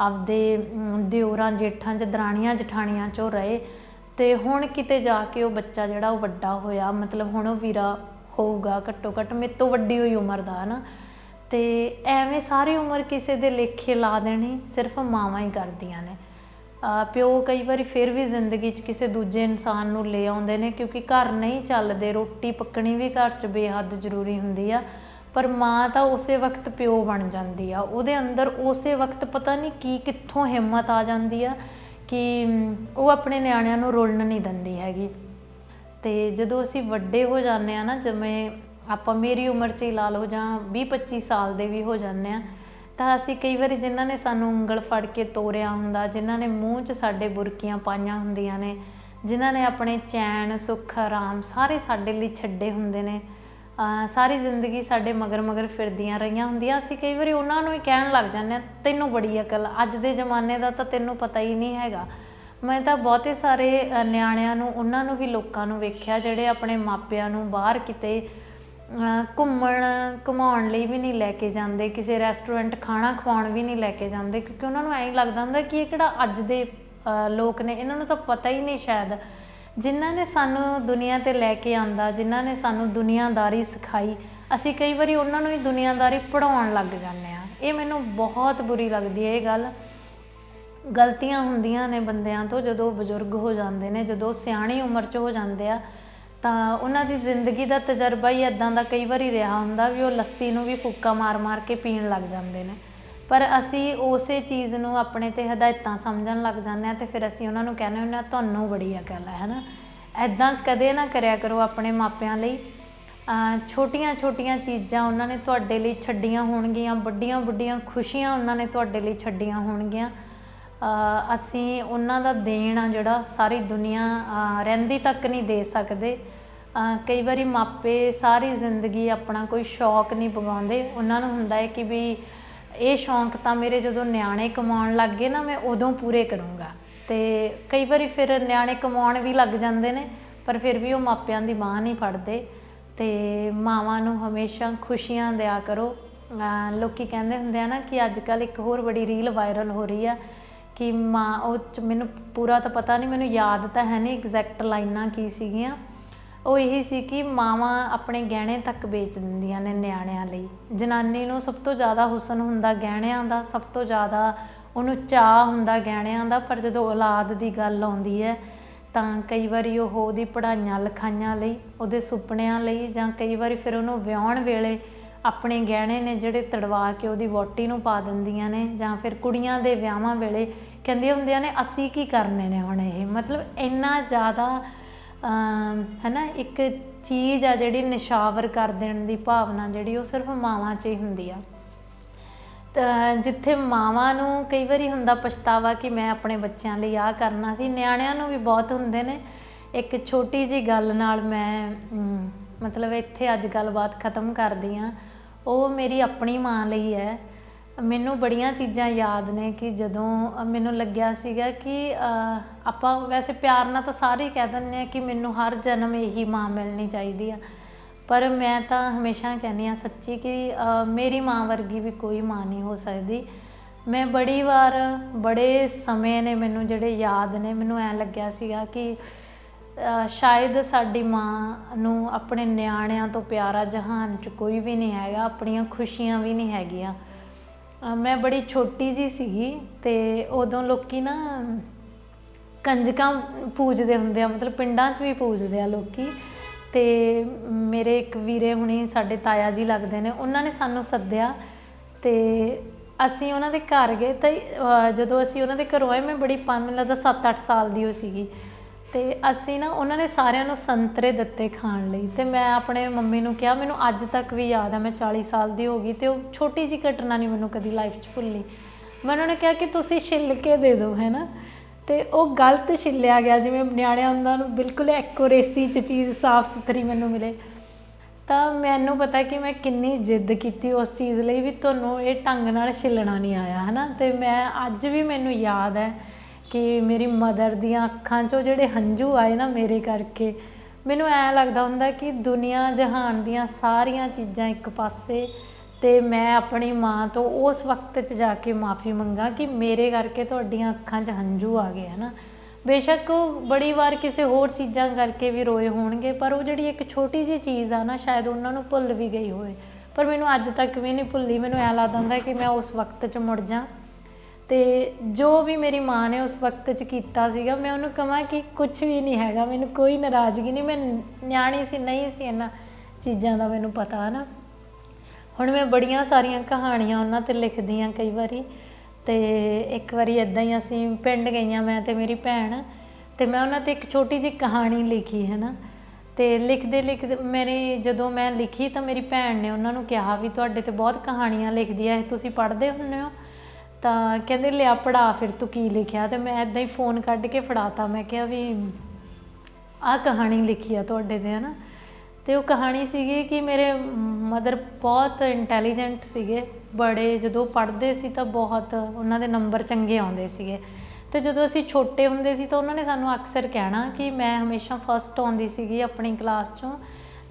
ਆਪਦੇ ਅਮ, ਦਿਓਰਾਂ ਜੇਠਾਂ ਚ ਦਰਾਣੀਆਂ ਜਠਾਣੀਆਂ ਚੋਂ ਰਹੇ। ਤੇ ਹੁਣ ਕਿਤੇ ਜਾ ਕੇ ਉਹ ਬੱਚਾ ਜਿਹੜਾ ਉਹ ਵੱਡਾ ਹੋਇਆ। ਮਤਲਬ ਹੁਣ ਉਹ ਵੀਰਾ ਹੋਊਗਾ ਘੱਟੋ ਘੱਟ ਮੇਰੇ ਤੋਂ ਵੱਡੀ ਹੋਈ ਉਮਰ ਦਾ ਨਾ ਤੇ ਐਵੇਂ ਸਾਰੀ ਉਮਰ ਕਿਸੇ ਦੇ ਲੇਖੇ ਲਾ ਦੇਣੀ, ਸਿਰਫ ਮਾਵਾਂ ਹੀ ਕਰਦੀਆਂ ਨੇ। ਪਿਓ ਕਈ ਵਾਰੀ ਫਿਰ ਵੀ ਜ਼ਿੰਦਗੀ 'ਚ ਕਿਸੇ ਦੂਜੇ ਇਨਸਾਨ ਨੂੰ ਲੈ ਆਉਂਦੇ ਨੇ ਕਿਉਂਕਿ ਘਰ ਨਹੀਂ ਚੱਲਦੇ, ਰੋਟੀ ਪੱਕਣੀ ਵੀ ਘਰ 'ਚ ਬੇਹੱਦ ਜ਼ਰੂਰੀ ਹੁੰਦੀ ਆ, ਪਰ ਮਾਂ ਤਾਂ ਉਸੇ ਵਕਤ ਪਿਓ ਬਣ ਜਾਂਦੀ ਆ। ਉਹਦੇ ਅੰਦਰ ਉਸੇ ਵਕਤ ਪਤਾ ਨਹੀਂ ਕੀ ਕਿੱਥੋਂ ਹਿੰਮਤ ਆ ਜਾਂਦੀ ਆ ਕਿ ਉਹ ਆਪਣੇ ਨਿਆਣਿਆਂ ਨੂੰ ਰੁਲਣ ਨਹੀਂ ਦਿੰਦੀ ਹੈਗੀ। ਤੇ ਜਦੋਂ ਅਸੀਂ ਵੱਡੇ ਹੋ ਜਾਂਦੇ ਆ ਨਾ, ਜਿਵੇਂ ਆਪਾਂ ਮੇਰੀ ਉਮਰ 'ਚ ਹੀ ਲਾ ਲਓ ਜਾਂ 20 25 ਸਾਲ ਦੇ ਵੀ ਹੋ ਜਾਂਦੇ ਆ, ਤਾਂ ਅਸੀਂ ਕਈ ਵਾਰੀ ਜਿਨ੍ਹਾਂ ਨੇ ਸਾਨੂੰ ਉਂਗਲ ਫੜ ਕੇ ਤੋਰਿਆ ਹੁੰਦਾ, ਜਿਨ੍ਹਾਂ ਨੇ ਮੂੰਹ 'ਚ ਸਾਡੇ ਬੁਰਕੀਆਂ ਪਾਈਆਂ ਹੁੰਦੀਆਂ ਨੇ, ਜਿਨ੍ਹਾਂ ਨੇ ਆਪਣੇ ਚੈਨ, ਸੁੱਖ, ਆਰਾਮ ਸਾਰੇ ਸਾਡੇ ਲਈ ਛੱਡੇ ਹੁੰਦੇ ਨੇ ਸਾਰੀ ਜ਼ਿੰਦਗੀ ਸਾਡੇ ਮਗਰ ਮਗਰ ਫਿਰਦੀਆਂ ਰਹੀਆਂ ਹੁੰਦੀਆਂ। ਅਸੀਂ ਕਈ ਵਾਰੀ ਉਹਨਾਂ ਨੂੰ ਹੀ ਕਹਿਣ ਲੱਗ ਜਾਂਦੇ ਆ ਤੈਨੂੰ ਬੜੀ ਅਕਲ, ਅੱਜ ਦੇ ਜ਼ਮਾਨੇ ਦਾ ਤਾਂ ਤੈਨੂੰ ਪਤਾ ਹੀ ਨਹੀਂ ਹੈਗਾ। ਮੈਂ ਤਾਂ ਬਹੁਤੇ ਸਾਰੇ ਨਿਆਣਿਆਂ ਨੂੰ, ਉਹਨਾਂ ਨੂੰ ਵੀ ਲੋਕਾਂ ਨੂੰ ਵੇਖਿਆ, ਜਿਹੜੇ ਆਪਣੇ ਮਾਪਿਆਂ ਨੂੰ ਬਾਹਰ ਕਿਤੇ ਘੁੰਮਣ, ਘੁਮਾਉਣ ਲਈ ਵੀ ਨਹੀਂ ਲੈ ਕੇ ਜਾਂਦੇ, ਕਿਸੇ ਰੈਸਟੋਰੈਂਟ ਖਾਣਾ ਖਵਾਉਣ ਵੀ ਨਹੀਂ ਲੈ ਕੇ ਜਾਂਦੇ, ਕਿਉਂਕਿ ਉਹਨਾਂ ਨੂੰ ਐਂ ਲੱਗਦਾ ਹੁੰਦਾ ਕਿ ਇਹ ਕਿਹੜਾ ਅੱਜ ਦੇ ਲੋਕ ਨੇ, ਇਹਨਾਂ ਨੂੰ ਤਾਂ ਪਤਾ ਹੀ ਨਹੀਂ ਸ਼ਾਇਦ। ਜਿਨ੍ਹਾਂ ਨੇ ਸਾਨੂੰ ਦੁਨੀਆ ਤੇ ਲੈ ਕੇ ਆਂਦਾ, ਜਿਨ੍ਹਾਂ ਨੇ ਸਾਨੂੰ ਦੁਨੀਆਦਾਰੀ ਸਿਖਾਈ, ਅਸੀਂ ਕਈ ਵਾਰੀ ਉਹਨਾਂ ਨੂੰ ਹੀ ਦੁਨੀਆਦਾਰੀ ਪੜਾਉਣ ਲੱਗ ਜਾਂਦੇ ਆ ਇਹ ਮੈਨੂੰ ਬਹੁਤ ਬੁਰੀ ਲੱਗਦੀ ਹੈ ਇਹ ਗੱਲ। ਗਲਤੀਆਂ ਹੁੰਦੀਆਂ ਨੇ ਬੰਦਿਆਂ ਤੋਂ ਜਦੋਂ ਬਜ਼ੁਰਗ ਹੋ ਜਾਂਦੇ ਨੇ, ਜਦੋਂ ਸਿਆਣੀ ਉਮਰ 'ਚ ਹੋ ਜਾਂਦੇ ਆ ਤਾਂ ਉਹਨਾਂ ਦੀ ਜ਼ਿੰਦਗੀ ਦਾ ਤਜਰਬਾ ਹੀ ਇੱਦਾਂ ਦਾ ਕਈ ਵਾਰੀ ਰਿਹਾ ਹੁੰਦਾ ਵੀ ਉਹ ਲੱਸੀ ਨੂੰ ਵੀ ਫੁੱਕਾ ਮਾਰ-ਮਾਰ ਕੇ ਪੀਣ ਲੱਗ ਜਾਂਦੇ ਨੇ। ਪਰ ਅਸੀਂ ਉਸੇ ਚੀਜ਼ ਨੂੰ ਆਪਣੇ ਤੇ ਹਦਾਇਤਾਂ ਸਮਝਣ ਲੱਗ ਜਾਂਦੇ ਆ ਤੇ ਫਿਰ ਅਸੀਂ ਉਹਨਾਂ ਨੂੰ ਕਹਿੰਦੇ ਹੁੰਦੇ ਆ ਤੁਹਾਨੂੰ ਬੜੀ ਅਕਲ ਹੈ ਹਨਾ? ਐਦਾਂ ਕਦੇ ਨਾ ਕਰਿਆ ਕਰੋ ਆਪਣੇ ਮਾਪਿਆਂ ਲਈ। ਛੋਟੀਆਂ ਛੋਟੀਆਂ ਚੀਜ਼ਾਂ ਉਹਨਾਂ ਨੇ ਤੁਹਾਡੇ ਲਈ ਛੱਡੀਆਂ ਹੋਣਗੀਆਂ, ਵੱਡੀਆਂ ਵੱਡੀਆਂ ਖੁਸ਼ੀਆਂ ਉਹਨਾਂ ਨੇ ਤੁਹਾਡੇ ਲਈ ਛੱਡੀਆਂ ਹੋਣਗੀਆਂ। ਅਸੀਂ ਉਹਨਾਂ ਦਾ ਦੇਣ ਆ ਜਿਹੜਾ ਸਾਰੀ ਦੁਨੀਆ ਰਹਿੰਦੀ ਤੱਕ ਨਹੀਂ ਦੇ ਸਕਦੇ। ਕਈ ਵਾਰੀ ਮਾਪੇ ਸਾਰੀ ਜ਼ਿੰਦਗੀ ਆਪਣਾ ਕੋਈ ਸ਼ੌਕ ਨਹੀਂ ਪਗਾਉਂਦੇ। ਉਹਨਾਂ ਨੂੰ ਹੁੰਦਾ ਹੈ ਕਿ ਵੀ ਇਹ ਸ਼ੌਂਕ ਤਾਂ ਮੇਰੇ ਜਦੋਂ ਨਿਆਣੇ ਕਮਾਉਣ ਲੱਗ ਗਏ ਨਾ, ਮੈਂ ਉਦੋਂ ਪੂਰੇ ਕਰੂੰਗਾ। ਤੇ ਕਈ ਵਾਰੀ ਫਿਰ ਨਿਆਣੇ ਕਮਾਉਣ ਵੀ ਲੱਗ ਜਾਂਦੇ ਨੇ, ਪਰ ਫਿਰ ਵੀ ਉਹ ਮਾਪਿਆਂ ਦੀ ਬਾਹ ਨਹੀਂ ਫੜਦੇ। ਤੇ ਮਾਵਾਂ ਨੂੰ ਹਮੇਸ਼ਾ ਖੁਸ਼ੀਆਂ ਦਿਆ ਕਰੋ। ਅਹ ਲੋਕੀ ਕਹਿੰਦੇ ਹੁੰਦੇ ਆ ਨਾ ਕਿ ਅੱਜ ਕੱਲ ਇੱਕ ਹੋਰ ਬੜੀ ਰੀਲ ਵਾਇਰਲ ਹੋ ਰਹੀ ਆ ਕਿ ਮਾਂ, ਉਹ 'ਚ ਮੈਨੂੰ ਪੂਰਾ ਤਾਂ ਪਤਾ ਨਹੀਂ, ਮੈਨੂੰ ਯਾਦ ਤਾਂ ਹੈ ਨਹੀਂ ਐਗਜ਼ੈਕਟ ਲਾਈਨਾਂ ਕੀ ਸੀਗੀਆਂ। ਉਹ ਇਹੀ ਸੀ ਕਿ ਮਾਵਾਂ ਆਪਣੇ ਗਹਿਣੇ ਤੱਕ ਵੇਚ ਦਿੰਦੀਆਂ ਨੇ ਨਿਆਣਿਆਂ ਲਈ। ਜਨਾਨੀ ਨੂੰ ਸਭ ਤੋਂ ਜ਼ਿਆਦਾ ਹੁਸਨ ਹੁੰਦਾ ਗਹਿਣਿਆਂ ਦਾ, ਸਭ ਤੋਂ ਜ਼ਿਆਦਾ ਉਹਨੂੰ ਚਾਹ ਹੁੰਦਾ ਗਹਿਣਿਆਂ ਦਾ, ਪਰ ਜਦੋਂ ਔਲਾਦ ਦੀ ਗੱਲ ਆਉਂਦੀ ਹੈ, ਤਾਂ ਕਈ ਵਾਰੀ ਉਹ ਉਹਦੀ ਪੜ੍ਹਾਈਆਂ ਲਿਖਾਈਆਂ ਲਈ, ਉਹਦੇ ਸੁਪਨਿਆਂ ਲਈ ਜਾਂ ਕਈ ਵਾਰੀ ਫਿਰ ਉਹਨੂੰ ਵਿਆਹਣ ਵੇਲੇ ਆਪਣੇ ਗਹਿਣੇ ਨੇ ਜਿਹੜੇ ਤੜਵਾ ਕੇ ਉਹਦੀ ਵੋਟੀ ਨੂੰ ਪਾ ਦਿੰਦੀਆਂ ਨੇ ਜਾਂ ਫਿਰ ਕੁੜੀਆਂ ਦੇ ਵਿਆਹਾਂ ਵੇਲੇ ਕਹਿੰਦੀਆਂ ਹੁੰਦੀਆਂ ਨੇ ਅਸੀਂ ਕੀ ਕਰਨੇ ਨੇ ਹੁਣ ਇਹ? ਮਤਲਬ ਇੰਨਾ ਜ਼ਿਆਦਾ ਅਮ, ਹਨਾ ਇੱਕ ਚੀਜ਼ ਆ ਜਿਹੜੀ ਨਿਸ਼ਾਵਰ ਕਰ ਦੇਣ ਦੀ ਭਾਵਨਾ ਜਿਹੜੀ ਉਹ ਸਿਰਫ ਮਾਵਾਂ 'ਚ ਹੀ ਹੁੰਦੀ ਆ। ਤਾਂ ਜਿੱਥੇ ਮਾਵਾਂ ਨੂੰ ਕਈ ਵਾਰੀ ਹੁੰਦਾ ਪਛਤਾਵਾ ਕਿ ਮੈਂ ਆਪਣੇ ਬੱਚਿਆਂ ਲਈ ਆਹ ਕਰਨਾ ਸੀ ਨਿਆਣਿਆਂ ਨੂੰ ਵੀ ਬਹੁਤ ਹੁੰਦੇ ਨੇ। ਇੱਕ ਛੋਟੀ ਜੀ ਗੱਲ ਨਾਲ ਮੈਂ ਮਤਲਬ ਇੱਥੇ ਅੱਜ ਗੱਲਬਾਤ ਖਤਮ ਕਰਦੀ ਆ। ਉਹ ਮੇਰੀ ਆਪਣੀ ਮਾਂ ਲਈ ਹੈ। ਮੈਨੂੰ ਬੜੀਆਂ ਚੀਜ਼ਾਂ ਯਾਦ ਨੇ ਕਿ ਜਦੋਂ ਅ, ਮੈਨੂੰ ਲੱਗਿਆ ਸੀਗਾ ਕਿ ਅ, ਆਪਾਂ ਵੈਸੇ ਪਿਆਰ ਨਾਲ ਤਾਂ ਸਾਰੇ ਹੀ ਕਹਿ ਦਿੰਦੇ ਆ ਕਿ ਮੈਨੂੰ ਹਰ ਜਨਮ ਇਹੀ ਮਾਂ ਮਿਲਣੀ ਚਾਹੀਦੀ ਆ। ਪਰ ਮੈਂ ਤਾਂ ਹਮੇਸ਼ਾ ਕਹਿੰਦੀ ਆ ਸੱਚੀ ਕਿ ਅ, ਮੇਰੀ ਮਾਂ ਵਰਗੀ ਵੀ ਕੋਈ ਮਾਂ ਨਹੀਂ ਹੋ ਸਕਦੀ। ਮੈਂ ਬੜੀ ਵਾਰ ਬੜੇ ਸਮੇਂ ਨੇ ਮੈਨੂੰ ਜਿਹੜੇ ਯਾਦ ਨੇ ਮੈਨੂੰ ਐਂ ਲੱਗਿਆ ਸੀਗਾ ਕਿ ਅ, ਸ਼ਾਇਦ ਸਾਡੀ ਮਾਂ ਨੂੰ ਆਪਣੇ ਨਿਆਣਿਆਂ ਤੋਂ ਪਿਆਰਾ ਜਹਾਨ 'ਚ ਕੋਈ ਵੀ ਨਹੀਂ ਹੈਗਾ ਆਪਣੀਆਂ ਖੁਸ਼ੀਆਂ ਵੀ ਨਹੀਂ ਹੈਗੀਆਂ। ਅ, ਮੈਂ ਬੜੀ ਛੋਟੀ ਜੀ ਸੀਗੀ ਤੇ ਉਦੋਂ ਲੋਕੀ ਨਾ ਕੰਜਕਾਂ ਪੂਜਦੇ ਹੁੰਦੇ ਆ ਮਤਲਬ ਪਿੰਡਾਂ 'ਚ ਵੀ ਪੂਜਦੇ ਆ ਲੋਕੀ। ਤੇ ਮੇਰੇ ਇੱਕ ਵੀਰੇ ਹੁਣੀ ਸਾਡੇ ਤਾਇਆ ਜੀ ਲੱਗਦੇ ਨੇ ਉਹਨਾਂ ਨੇ ਸਾਨੂੰ ਸੱਦਿਆ ਤੇ ਅਸੀਂ ਉਹਨਾਂ ਦੇ ਘਰ ਗਏ ਤਾਂ ਅਹ, ਜਦੋਂ ਅਸੀਂ ਉਹਨਾਂ ਦੇ ਘਰੋਂ ਆਏ ਮੈਂ ਬੜੀ ਪੰਜ ਮੈਨੂੰ ਲੱਗਦਾ 7-8 ਸਾਲ ਦੀ ਹੋ ਸੀਗੀ। ਤੇ ਅਸੀਂ ਨਾ ਉਹਨਾਂ ਨੇ ਸਾਰਿਆਂ ਨੂੰ ਸੰਤਰੇ ਦਿੱਤੇ ਖਾਣ ਲਈ ਤੇ ਮੈਂ ਆਪਣੇ ਮੰਮੀ ਨੂੰ ਕਿਹਾ, ਮੈਨੂੰ ਅੱਜ ਤੱਕ ਵੀ ਯਾਦ ਆ, ਮੈਂ 40 ਸਾਲ ਦੀ ਹੋ ਗਈ ਤੇ ਉਹ ਛੋਟੀ ਜੀ ਘਟਨਾ ਨਹੀਂ ਮੈਨੂੰ ਕਦੀ ਲਾਈਫ 'ਚ ਭੁੱਲੀ। ਮੈਂ ਉਹਨਾਂ ਨੇ ਕਿਹਾ ਕਿ ਤੁਸੀਂ ਛਿੱਲ ਕੇ ਦੇ ਦਿਓ, ਹੈ ਨਾ? ਤੇ ਉਹ ਗਲਤ ਛਿੱਲਿਆ ਗਿਆ, ਜਿਵੇਂ ਨਿਆਣਿਆਂ ਹੁੰਦਾ ਨੂੰ ਬਿਲਕੁਲ ਐਕੋਰੇਸੀ 'ਚ ਚੀਜ਼ ਸਾਫ਼ ਸੁਥਰੀ ਮੈਨੂੰ ਮਿਲੇ। ਤਾਂ ਮੈਨੂੰ ਪਤਾ ਕਿ ਮੈਂ ਕਿੰਨੀ ਜਿੱਦ ਕੀਤੀ ਉਸ ਚੀਜ਼ ਲਈ ਵੀ ਤੁਹਾਨੂੰ ਇਹ ਢੰਗ ਨਾਲ ਛਿੱਲਣਾ ਨਹੀਂ ਆਇਆ ਹਨਾ ਤੇ ਮੈਂ ਅੱਜ ਵੀ ਮੈਨੂੰ ਯਾਦ ਹੈ ਕਿ ਮੇਰੀ ਮਦਰ ਦੀਆਂ ਅੱਖਾਂ 'ਚੋਂ ਜਿਹੜੇ ਹੰਝੂ ਆਏ ਨਾ ਮੇਰੇ ਕਰਕੇ, ਮੈਨੂੰ ਐਂ ਲੱਗਦਾ ਹੁੰਦਾ ਕਿ ਦੁਨੀਆ ਜਹਾਨ ਦੀਆਂ ਸਾਰੀਆਂ ਚੀਜ਼ਾਂ ਇੱਕ ਪਾਸੇ ਅਤੇ ਮੈਂ ਆਪਣੀ ਮਾਂ ਤੋਂ ਉਸ ਵਕਤ 'ਚ ਜਾ ਕੇ ਮਾਫੀ ਮੰਗਾ ਕਿ ਮੇਰੇ ਕਰਕੇ ਤੁਹਾਡੀਆਂ ਅੱਖਾਂ 'ਚ ਹੰਝੂ ਆ ਗਏ, ਹੈ ਨਾ? ਬੇਸ਼ੱਕ ਉਹ ਬੜੀ ਵਾਰ ਕਿਸੇ ਹੋਰ ਚੀਜ਼ਾਂ ਕਰਕੇ ਵੀ ਰੋਏ ਹੋਣਗੇ, ਪਰ ਉਹ ਜਿਹੜੀ ਇੱਕ ਛੋਟੀ ਜਿਹੀ ਚੀਜ਼ ਆ ਨਾ, ਸ਼ਾਇਦ ਉਹਨਾਂ ਨੂੰ ਭੁੱਲ ਵੀ ਗਈ ਹੋਵੇ। ਪਰ ਮੈਨੂੰ ਅੱਜ ਤੱਕ ਵੀ ਨਹੀਂ ਭੁੱਲੀ, ਮੈਨੂੰ ਐਂ ਲੱਗਦਾ ਹੁੰਦਾ ਕਿ ਮੈਂ ਉਸ ਵਕਤ 'ਚ ਮੁੜ ਜਾ। ਤੇ ਜੋ ਵੀ ਮੇਰੀ ਮਾਂ ਨੇ ਉਸ ਵਕਤ 'ਚ ਕੀਤਾ ਸੀਗਾ, ਮੈਂ ਉਹਨੂੰ ਕਹਾਂ ਕਿ ਕੁਝ ਵੀ ਨਹੀਂ ਹੈਗਾ, ਮੈਨੂੰ ਕੋਈ ਨਾਰਾਜ਼ਗੀ ਨਹੀਂ, ਮੈਂ ਨਿਆਣੀ ਸੀ, ਨਹੀਂ ਸੀ ਇਹਨਾਂ ਚੀਜ਼ਾਂ ਦਾ ਮੈਨੂੰ ਪਤਾ ਨਾ। ਹੁਣ ਮੈਂ ਬੜੀਆਂ ਸਾਰੀਆਂ ਕਹਾਣੀਆਂ ਉਹਨਾਂ ਤੇ ਲਿਖਦੀ ਆ ਕਈ ਵਾਰੀ, ਤੇ ਇੱਕ ਵਾਰੀ ਇਦਾਂ ਹੀ ਅਸੀਂ ਪਿੰਡ ਗਈਆਂ, ਮੈਂ ਤੇ ਮੇਰੀ ਭੈਣ, ਤੇ ਮੈਂ ਉਹਨਾਂ ਤੇ ਇੱਕ ਛੋਟੀ ਜਿਹੀ ਕਹਾਣੀ ਲਿਖੀ ਹੈ ਨਾ। ਤੇ ਲਿਖਦੇ ਲਿਖਦੇ ਮੇਰੀ, ਜਦੋਂ ਮੈਂ ਲਿਖੀ ਤਾਂ ਮੇਰੀ ਭੈਣ ਨੇ ਉਹਨਾਂ ਨੂੰ ਕਿਹਾ ਵੀ ਤੁਹਾਡੇ ਤੇ ਬਹੁਤ ਕਹਾਣੀਆਂ ਲਿਖਦੀ ਆ ਇਹ ਤੁਸੀਂ ਪੜ੍ਹਦੇ ਹੁੰਦੇ ਹੋ? ਤਾਂ ਕਹਿੰਦੇ ਲਿਆ ਪੜਾ, ਫਿਰ ਤੂੰ ਕੀ ਲਿਖਿਆ? ਤੇ ਮੈਂ ਇਦਾਂ ਹੀ ਫੋਨ ਕੱਢ ਕੇ ਫੜਾਤਾ। ਮੈਂ ਕਿਹਾ ਵੀ ਆਹ ਕਹਾਣੀ ਲਿਖੀ ਆ ਤੁਹਾਡੇ ਤੇ, ਹਨਾ? ਤੇ ਉਹ ਕਹਾਣੀ ਸੀਗੀ ਕਿ ਮੇਰੇ ਮਦਰ ਬਹੁਤ ਇੰਟੈਲੀਜੈਂਟ ਸੀਗੇ। ਬੜੇ, ਜਦੋਂ ਪੜ੍ਹਦੇ ਸੀ ਤਾਂ ਬਹੁਤ ਉਹਨਾਂ ਦੇ ਨੰਬਰ ਚੰਗੇ ਆਉਂਦੇ ਸੀਗੇ। ਤੇ ਜਦੋਂ ਅਸੀਂ ਛੋਟੇ ਹੁੰਦੇ ਸੀ ਤਾਂ ਉਹਨਾਂ ਨੇ ਸਾਨੂੰ ਅਕਸਰ ਕਹਿਣਾ ਕਿ ਮੈਂ ਹਮੇਸ਼ਾ ਫਸਟ ਆਉਂਦੀ ਸੀਗੀ ਆਪਣੀ ਕਲਾਸ 'ਚੋਂ।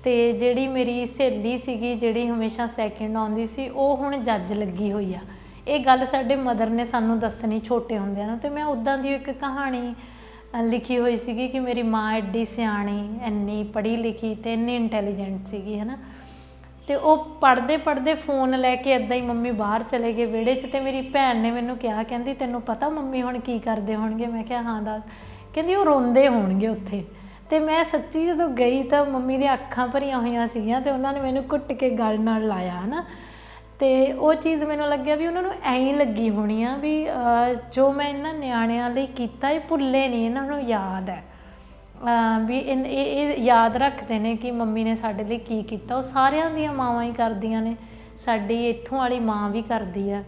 ਤੇ ਜਿਹੜੀ ਮੇਰੀ ਸਹੇਲੀ ਸੀਗੀ, ਜਿਹੜੀ ਹਮੇਸ਼ਾ ਸੈਕਿੰਡ ਆਉਂਦੀ ਸੀ, ਉਹ ਹੁਣ ਜੱਜ ਲੱਗੀ ਹੋਈ ਆ। ਇਹ ਗੱਲ ਸਾਡੇ ਮਦਰ ਨੇ ਸਾਨੂੰ ਦੱਸਣੀ ਛੋਟੇ ਹੁੰਦਿਆਂ ਨੂੰ ਤੇ ਮੈਂ ਉਦਾਂ ਦੀ ਇੱਕ ਕਹਾਣੀ ਲਿਖੀ ਹੋਈ ਸੀਗੀ ਕਿ ਮੇਰੀ ਮਾਂ ਐਡੀ ਸਿਆਣੀ, ਇੰਨੀ ਪੜ੍ਹੀ ਲਿਖੀ ਤੇ ਇੰਨੀ ਇੰਟੈਲੀਜੈਂਟ ਸੀਗੀ, ਹਨਾ। ਤੇ ਉਹ ਪੜ੍ਹਦੇ ਪੜ੍ਹਦੇ ਫੋਨ ਲੈ ਕੇ ਇਦਾਂ ਹੀ ਮੰਮੀ ਬਾਹਰ ਚਲੇ ਗਏ ਵਿਹੜੇ 'ਚ ਤੇ ਮੇਰੀ ਭੈਣ ਨੇ ਮੈਨੂੰ ਕਿਹਾ, ਕਹਿੰਦੀ, ਤੈਨੂੰ ਪਤਾ ਮੰਮੀ ਹੁਣ ਕੀ ਕਰਦੇ ਹੋਣਗੇ? ਮੈਂ ਕਿਹਾ, ਹਾਂ, ਦੱਸ। ਕਹਿੰਦੀ, ਉਹ ਰੋਂਦੇ ਹੋਣਗੇ ਉੱਥੇ। ਤੇ ਮੈਂ ਸੱਚੀ ਜਦੋਂ ਗਈ ਤਾਂ ਮੰਮੀ ਦੀਆਂ ਅੱਖਾਂ ਭਰੀਆਂ ਹੋਈਆਂ ਸੀਗੀਆਂ ਤੇ ਉਹਨਾਂ ਨੇ ਮੈਨੂੰ ਕੁੱਟ ਕੇ ਗਲ ਨਾਲ ਲਾਇਆ, ਹਨਾ। ਅਤੇ ਉਹ ਚੀਜ਼ ਮੈਨੂੰ ਲੱਗਿਆ ਵੀ ਉਹਨਾਂ ਨੂੰ ਐਂ ਹੀ ਲੱਗੀ ਹੋਣੀ ਆ ਵੀ ਜੋ ਮੈਂ ਇਹਨਾਂ ਨਿਆਣਿਆਂ ਲਈ ਕੀਤਾ ਇਹ ਭੁੱਲੇ ਨਹੀਂ, ਇਹਨਾਂ ਨੂੰ ਯਾਦ ਹੈ। ਵੀ ਇਨ- ਇਹ ਇਹ ਯਾਦ ਰੱਖਦੇ ਨੇ ਕਿ ਮੰਮੀ ਨੇ ਸਾਡੇ ਲਈ ਕੀ ਕੀਤਾ। ਉਹ ਸਾਰਿਆਂ ਦੀਆਂ ਮਾਵਾਂ ਹੀ ਕਰਦੀਆਂ ਨੇ। ਸਾਡੀ ਇੱਥੋਂ ਵਾਲੀ ਮਾਂ ਵੀ ਕਰਦੀ ਹੈ।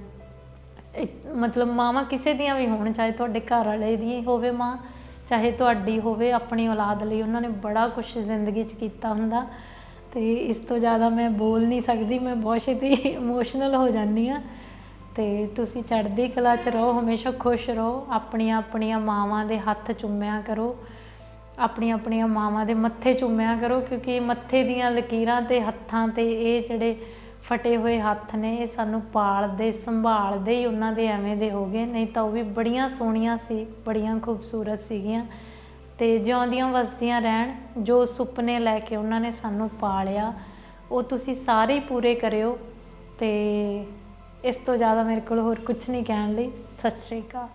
ਮਤਲਬ ਮਾਵਾਂ ਕਿਸੇ ਦੀਆਂ ਵੀ ਹੋਣ, ਚਾਹੇ ਤੁਹਾਡੇ ਘਰ ਵਾਲੇ ਦੀ ਹੋਵੇ ਮਾਂ, ਚਾਹੇ ਤੁਹਾਡੀ ਹੋਵੇ, ਆਪਣੀ ਔਲਾਦ ਲਈ ਉਹਨਾਂ ਨੇ ਬੜਾ ਕੁਝ ਜ਼ਿੰਦਗੀ 'ਚ ਕੀਤਾ ਹੁੰਦਾ। ਅਤੇ ਇਸ ਤੋਂ ਜ਼ਿਆਦਾ ਮੈਂ ਬੋਲ ਨਹੀਂ ਸਕਦੀ, ਮੈਂ ਬਹੁਤ ਛੇਤੀ ਇਮੋਸ਼ਨਲ ਹੋ ਜਾਂਦੀ ਹਾਂ। ਅਤੇ ਤੁਸੀਂ ਚੜ੍ਹਦੀ ਕਲਾ 'ਚ ਰਹੋ, ਹਮੇਸ਼ਾ ਖੁਸ਼ ਰਹੋ, ਆਪਣੀਆਂ ਆਪਣੀਆਂ ਮਾਵਾਂ ਦੇ ਹੱਥ ਚੁੰਮਿਆ ਕਰੋ, ਆਪਣੀਆਂ ਆਪਣੀਆਂ ਮਾਵਾਂ ਦੇ ਮੱਥੇ ਚੁੰਮਿਆ ਕਰੋ, ਕਿਉਂਕਿ ਮੱਥੇ ਦੀਆਂ ਲਕੀਰਾਂ ਤੇ ਹੱਥਾਂ ਤੇ ਇਹ ਜਿਹੜੇ ਫਟੇ ਹੋਏ ਹੱਥ ਨੇ, ਇਹ ਸਾਨੂੰ ਪਾਲਦੇ, ਸੰਭਾਲਦੇ ਹੀ ਉਹਨਾਂ ਦੇ ਐਵੇਂ ਦੇ ਹੋ ਗਏ। ਨਹੀਂ ਤਾਂ ਉਹ ਵੀ ਬੜੀਆਂ ਸੋਹਣੀਆਂ ਸੀ, ਬੜੀਆਂ ਖੂਬਸੂਰਤ ਸੀਗੀਆਂ। ਤੇ ਜਿਉਂਦੀਆਂ ਵਸਦੀਆਂ ਰਹਿਣ, ਜੋ ਸੁਪਨੇ ਲੈ ਕੇ ਉਹਨਾਂ ਨੇ ਸਾਨੂੰ ਪਾਲਿਆ, ਉਹ ਤੁਸੀਂ ਸਾਰੇ ਪੂਰੇ ਕਰਿਓ ਤੇ ਇਸ ਤੋਂ ਜ਼ਿਆਦਾ ਮੇਰੇ ਕੋਲ ਹੋਰ ਕੁਝ ਨਹੀਂ ਕਹਿਣ ਲਈ। ਸਤਿ ਸ਼੍ਰੀ ਅਕਾਲ।